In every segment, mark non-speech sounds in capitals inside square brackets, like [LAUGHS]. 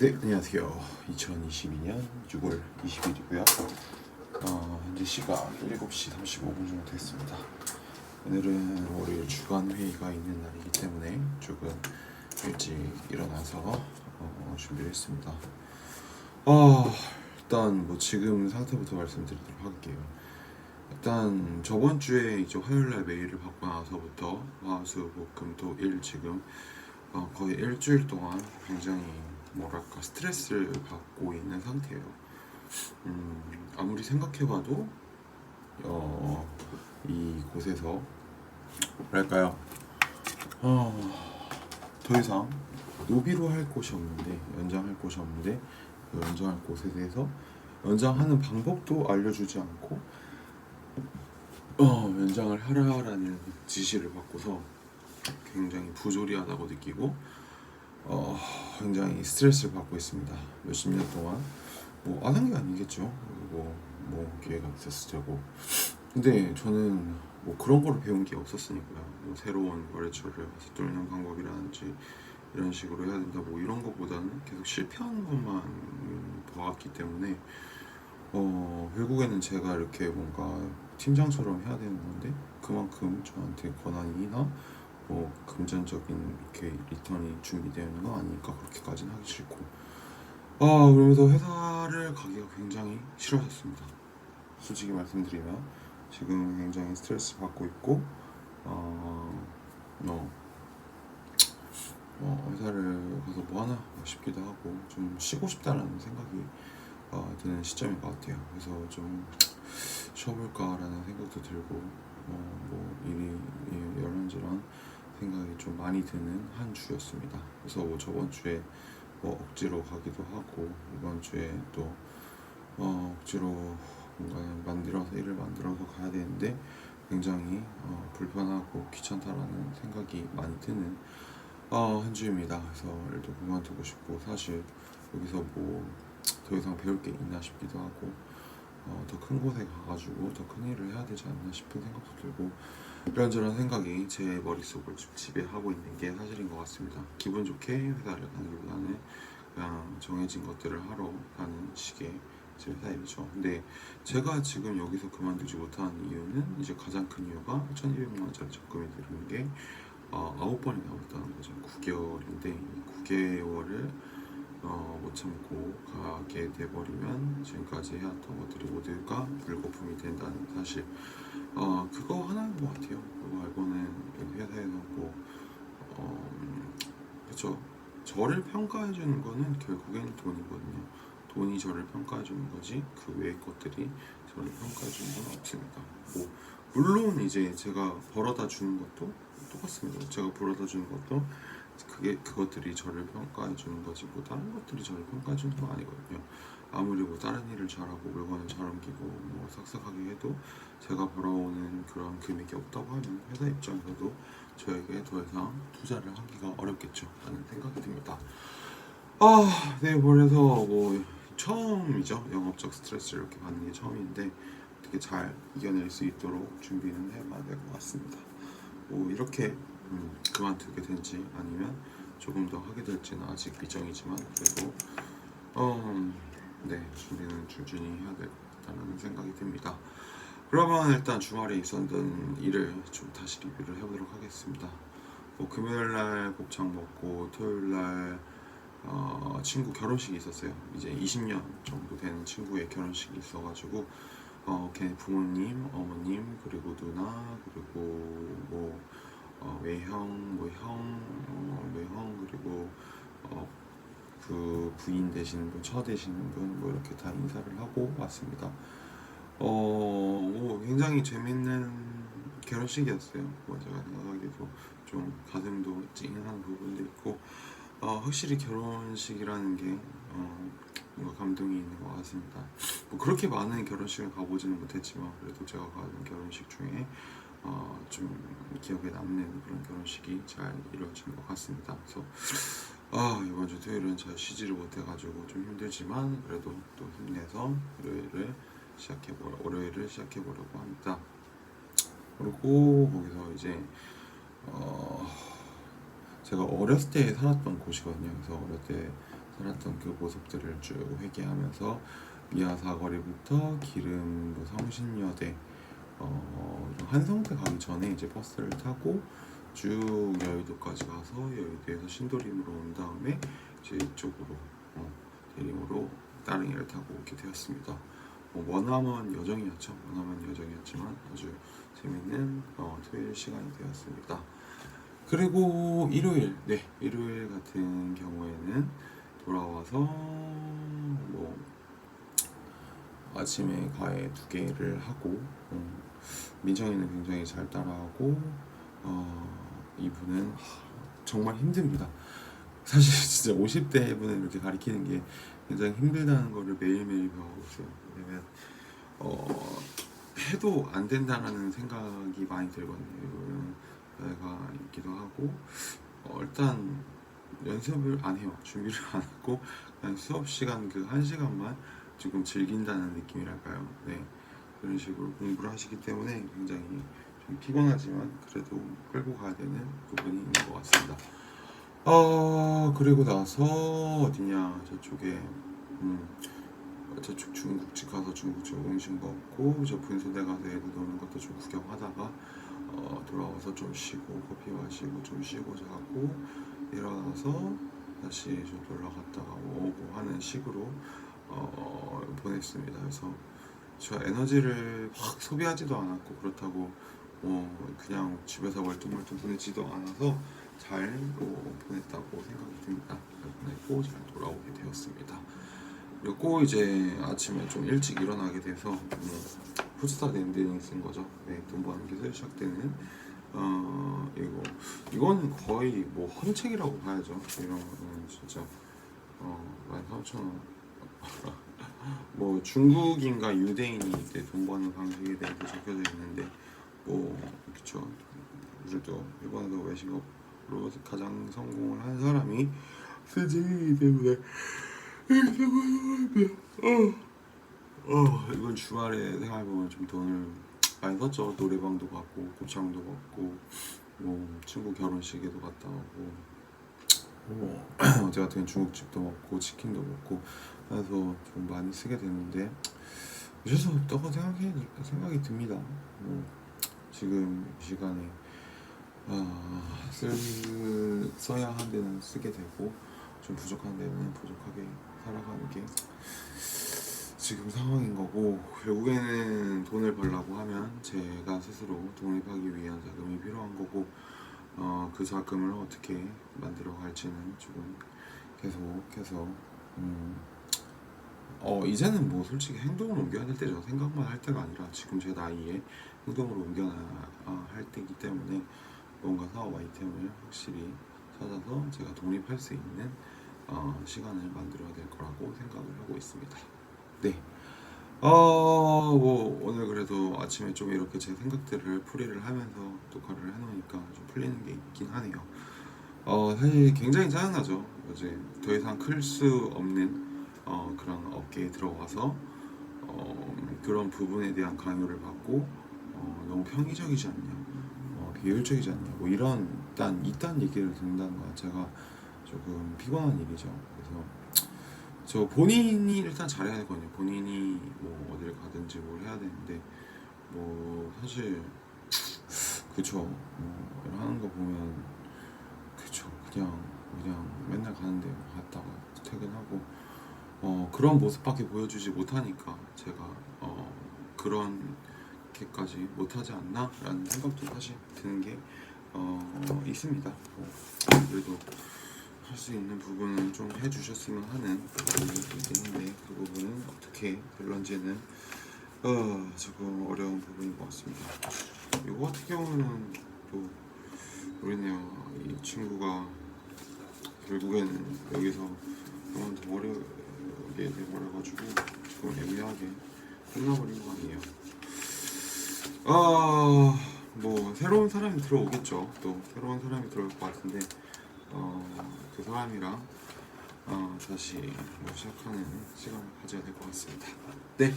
네, 안녕하세요. 2022년 6월 20일이고요. 어, 현재 시각 7시 35분 정도 됐습니다. 오늘은 월요일 주간 회의가 있는 날이기 때문에 조금 일찍 일어나서 어, 준비를 했습니다. 아, 일단 뭐 지금 상태부터 말씀드리도록 할게요. 일단 저번 주에 이제 화요일 날 메일을 받고 나서부터 화수 목금토 일 지금 어, 거의 일주일 동안 굉장히 뭐랄까 스트레스를 받고 있는 상태예요. 음, 아무리 생각해봐도 어, 이 곳에서 뭐랄까요? 어, 더 이상 노비로 할 곳이 없는데 연장할 곳이 없는데 그 연장할 곳에 대해서 연장하는 방법도 알려주지 않고 어, 연장을 하라라는 지시를 받고서 굉장히 부조리하다고 느끼고 어, 굉장히 스트레스를 받고 있습니다. 몇십 년 동안 뭐 안 한 게 아니겠죠. 뭐, 뭐 기회가 있었을 테고. 근데 저는 뭐 그런 거를 배운 게 없었으니까요. 뭐 새로운 거래처를 와서 뚫는 방법이라든지 이런 식으로 해야 된다 뭐 이런 거보다는 계속 실패하는 것만 봐왔기 때문에 어 결국에는 제가 이렇게 뭔가 팀장처럼 해야 되는 건데 그만큼 저한테 권한이나 뭐 금전적인 이렇게 리턴이 준비되는 거 아니니까 그렇게까지는 하기 싫고. 아 그러면서 회사를 가기가 굉장히 싫어졌습니다. 솔직히 말씀드리면 지금 굉장히 스트레스 받고 있고 어, 어, 어, 회사를 가서 뭐 하나 싶기도 하고 좀 쉬고 싶다라는 생각이 어, 드는 시점인 것 같아요. 그래서 좀 쉬어볼까라는 생각도 들고 어, 뭐 일이 예, 이런저런 생각이 좀 많이 드는 한 주였습니다. 그래서 뭐 저번 주에 뭐 억지로 가기도 하고 이번 주에 또 어, 억지로 뭔가 만들어서 일을 만들어서 가야 되는데 굉장히 어, 불편하고 귀찮다라는 생각이 많이 드는 어, 한 주입니다. 그래서 일도 그만두고 싶고 사실 여기서 뭐 더 이상 배울 게 있나 싶기도 하고 어, 더 큰 곳에 가가지고 더 큰 일을 해야 되지 않나 싶은 생각도 들고 이런저런 생각이 제 머릿속을 좀 지배하고 있는 게 사실인 것 같습니다. 기분 좋게 회사를 가기보다는 그냥 정해진 것들을 하러 가는 식의 제 회사 일이죠. 근데 제가 지금 여기서 그만두지 못하는 이유는 이제 가장 큰 이유가 1,200만 원짜리 적금이 들은 게 어, 9번이 나왔다는 거죠. 9개월인데 이 9개월을 어, 못 참고 가게 돼버리면 지금까지 해왔던 것들이 모두가 불거품이 된다는 사실. 어, 그거 하나인 것 같아요. 그거 말고는 회사에서 뭐 어, 그쵸. 저를 평가해 주는 거는 결국엔 돈이거든요. 돈이 저를 평가해 주는 거지 그 외의 것들이 저를 평가해 주는 건 없습니다 뭐 물론 이제 제가 벌어다 주는 것도 똑같습니다. 제가 벌어다 주는 것도 그게 그것들이 저를 평가해 주는 거지 뭐 다른 것들이 저를 평가해 주는 건 아니거든요. 아무리 뭐 다른 일을 잘하고 물건을 잘 옮기고 뭐 싹싹하게 해도 제가 벌어오는 그런 금액이 없다고 하면 회사 입장에서도 저에게 더 이상 투자를 하기가 어렵겠죠 하는 생각이 듭니다. 아, 네, 그래서 뭐 처음이죠 영업적 스트레스를 이렇게 받는 게 처음인데 어떻게 잘 이겨낼 수 있도록 준비는 해봐야 될 것 같습니다. 뭐 이렇게 음, 그만두게 될지 아니면 조금 더 하게 될지는 아직 미정이지만 그래도 어, 네 준비는 줄줄이 해야 같다는 생각이 듭니다. 그러면 일단 주말에 있었던 일을 좀 다시 리뷰를 해보도록 하겠습니다. 뭐 금요일 날 곱창 먹고 토요일 날 어, 친구 결혼식이 있었어요. 이제 20년 정도 된 친구의 결혼식이 있어가지고 어, 걔 부모님, 어머님 그리고 누나 그리고 뭐 어, 외형, 뭐 형, 어, 외형 그리고 어, 그 부인 되시는 분, 처 되시는 분, 뭐 이렇게 다 인사를 하고 왔습니다. 어, 뭐 굉장히 재밌는 결혼식이었어요. 뭐 제가 생각하기에도 좀 가슴도 찡한 부분도 있고, 어, 확실히 결혼식이라는 게 어, 뭔가 감동이 있는 것 같습니다. 뭐 그렇게 많은 결혼식을 가보지는 못했지만 그래도 제가 가는 결혼식 중에 어, 좀 기억에 남는 그런 결혼식이 잘 이루어진 것 같습니다. 그래서 아 이번 주 토요일은 잘 쉬지를 못해가지고 좀 힘들지만 그래도 또 힘내서 월요일을 시작해 보 월요일을 시작해 보려고 합니다. 그리고 거기서 이제 어 제가 어렸을 때 살았던 곳이거든요. 그래서 어렸을 때 살았던 그 모습들을 쭉 회귀하면서 미아 사거리부터 기름 뭐 성신여대 어, 한성대 전에 이제 버스를 타고 쭉 여의도까지 가서 여의도에서 신도림으로 온 다음에 이제 이쪽으로 어, 대림으로 따릉이를 타고 오게 되었습니다. 뭐 머나먼 여정이었죠. 머나먼 여정이었지만 아주 재밌는 어, 토요일 시간이 되었습니다. 그리고 일요일, 네 일요일 같은 경우에는 돌아와서 뭐 아침에 과외 두 개를 하고 음, 민정이는 굉장히 잘 따라하고 어, 이분은 하, 정말 힘듭니다. 사실 [LAUGHS] 진짜 50대 분을 이렇게 가리키는 게 굉장히 힘들다는 거를 매일매일 배우고 있어요. 왜냐면 어, 해도 안 된다라는 생각이 많이 들거든요. 이거는 내가 있기도 하고 어, 일단 연습을 안 해요. 준비를 안 하고 그냥 수업 시간 그 한 시간만 조금 즐긴다는 느낌이랄까요. 네 그런 식으로 공부를 하시기 때문에 굉장히 좀 피곤하지만 그래도 끌고 가야 되는 부분이 있는 것 같습니다. 어 그리고 나서 어디냐 저쪽에 음 저쪽 중국집 가서 중국집 음식 먹고 저 분수대 가서 애들 노는 것도 좀 구경하다가 어 돌아와서 좀 쉬고 커피 마시고 좀 쉬고 자고 일어나서 다시 좀 놀러 갔다가 오고 하는 식으로 어 보냈습니다. 그래서 저 에너지를 확 소비하지도 않았고 그렇다고 뭐 그냥 집에서 멀뚱멀뚱 보내지도 않아서 잘 뭐, 보냈다고 생각이 듭니다. 잘 보냈고 잘 돌아오게 되었습니다. 그리고 이제 아침에 좀 일찍 일어나게 돼서 뭐 푸드스타 랜딩 쓴 거죠. 네, 게 시작되는 어 이거 이거는 거의 뭐 헌책이라고 봐야죠. 이런 거는 진짜 어 13,000원 뭐 중국인가 유대인이 이제 돈 버는 방식에 대해서 적혀져 있는데 뭐 그쵸. 그래도 일본에서 외식업으로 가장 성공을 한 사람이 스즈이기 때문에 어, 어 이번 주말에 생각해보면 좀 돈을 많이 썼죠. 노래방도 갔고 곱창도 먹고 뭐 친구 결혼식에도 갔다 오고 뭐 어제 같은 경우는 중국집도 먹고 치킨도 먹고 해서 좀 많이 쓰게 되는데 어쩔 수 없다고 생각해 생각이 듭니다. 뭐 지금 이 시간에 아, 쓸 써야 한 데는 쓰게 되고 좀 부족한 데는 부족하게 살아가는 게 지금 상황인 거고 결국에는 돈을 벌려고 하면 제가 스스로 독립하기 위한 자금이 필요한 거고 어, 그 자금을 어떻게 만들어 갈지는 조금 계속해서 음, 어 이제는 뭐 솔직히 행동을 옮겨야 될 때죠 생각만 할 때가 아니라 지금 제 나이에 행동으로 옮겨야 할 때이기 때문에 뭔가 사업 아이템을 확실히 찾아서 제가 독립할 수 있는 어, 시간을 만들어야 될 거라고 생각을 하고 있습니다. 네. 어, 뭐 오늘 그래도 아침에 좀 이렇게 제 생각들을 풀이를 하면서 녹화를 해놓으니까 좀 풀리는 게 있긴 하네요. 어, 사실 굉장히 짜증나죠. 이제 더 이상 클 수 없는 어, 그런 업계에 들어가서 어, 그런 부분에 대한 강요를 받고 어, 너무 편의적이지 않냐, 어, 비효율적이지 않냐, 뭐 이런 일단 이딴 얘기를 듣는다는 것 자체가 조금 피곤한 일이죠. 그래서 저 본인이 일단 잘해야 되거든요. 본인이 뭐 어딜 가든지 뭘 해야 되는데 뭐 사실 그쵸 뭐 하는 거 보면 그쵸 그냥 그냥 맨날 가는데 갔다가 퇴근하고 어 그런 모습밖에 보여주지 못하니까 제가 어 그런 게까지 못하지 않나라는 생각도 사실 드는 게 어, 있습니다. 뭐, 그래도 할 수 있는 부분은 좀 해주셨으면 하는 부분이 있긴 한데 그 부분은 어떻게 될런지는 어, 조금 어려운 부분인 것 같습니다. 이거 같은 경우는 또 모르네요. 이 친구가 결국에는 여기서 더 어려 게 돼버려가지고 조금 애매하게 끝나버린 거 아니에요. 아, 뭐 새로운 사람이 들어오겠죠. 또 새로운 사람이 들어올 것 같은데 어, 그 사람이랑 어, 다시 뭐 시작하는 시간을 가져야 될 것 같습니다. 네,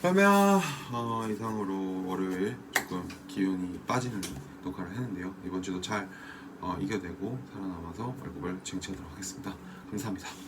그러면 어, 이상으로 월요일 조금 기운이 빠지는 녹화를 했는데요. 이번 주도 잘 어, 이겨내고 살아남아서 월급을 쟁취하도록 하겠습니다. 감사합니다.